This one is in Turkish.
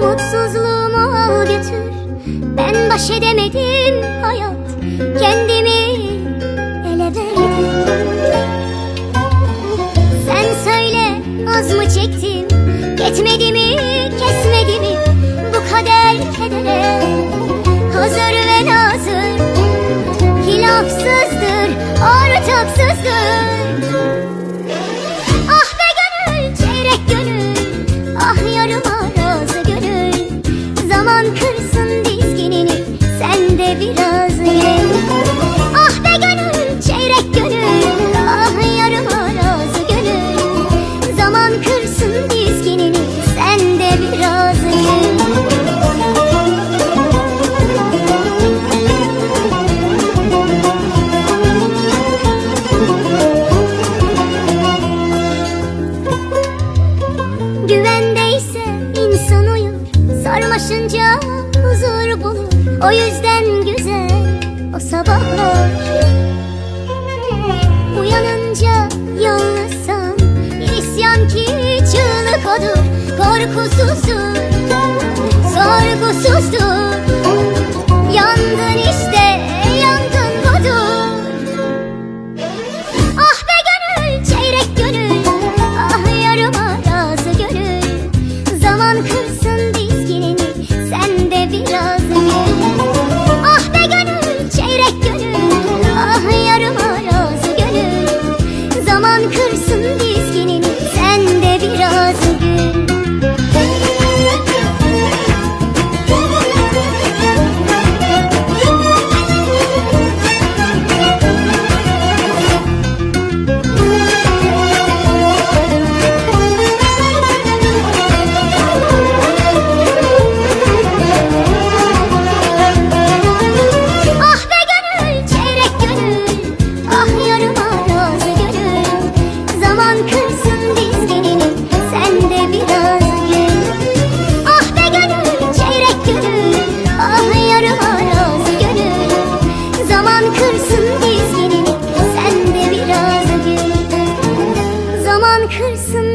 mutsuzluğuma götür. Ben baş edemedim hayat. Kendimi ele verdim. Sen söyle az mı çektim? Yetmedi mi kesmedi mi? Bu kader kedere. Hazır ve nazır. Hilafsızdır ortaksızdır Güvendeyse insan uyur Sarmaşınca huzur bulur. O yüzden güzel o sabahlar korkusuzdur Sorgusuzdur Yandın işte yandın budur Ah be gönül çeyrek gönül. Ah yarıma razı gönül. Zaman kırsın dizginini Sen de biraz gül. Ah be gönül çeyrek gönül. Ah yarıma razı gönül. Zaman kırsın Kırsın